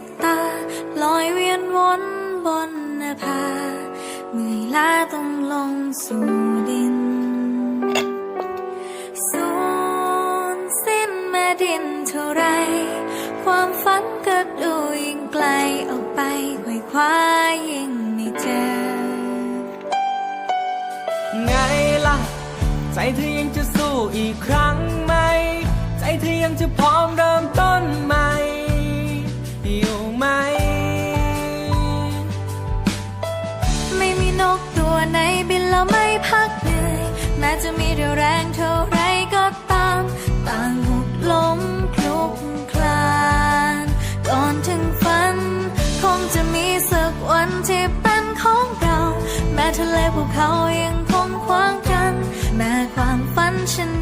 ดตา ลอยเวียนวนบนน้าผาเมื่อยล้าต้องลงสู่ดิน สูญสิ้นแม่ดินเท่าไร ความฝันก็ดูยิ่งไกลออกไปไขว่คว้ายิ่งไม่เจอ ไงล่ะ ใจเธอยังจะสู้อีกครั้งไหม ใจเธอยังจะพร้อมเริ่มต้นใหม่ ไหนบินเราไม่พักเหนื่อยแม้จะมีเรี่ยวแรงเท่าไรก็ตามต่างหุบล้มคลุกคลานก่อนถึงฝัน คงจะมีสักวันที่เป็นของเรา แม้ทะเลภูเขายังคงขวางกัน แม้ความฝันฉัน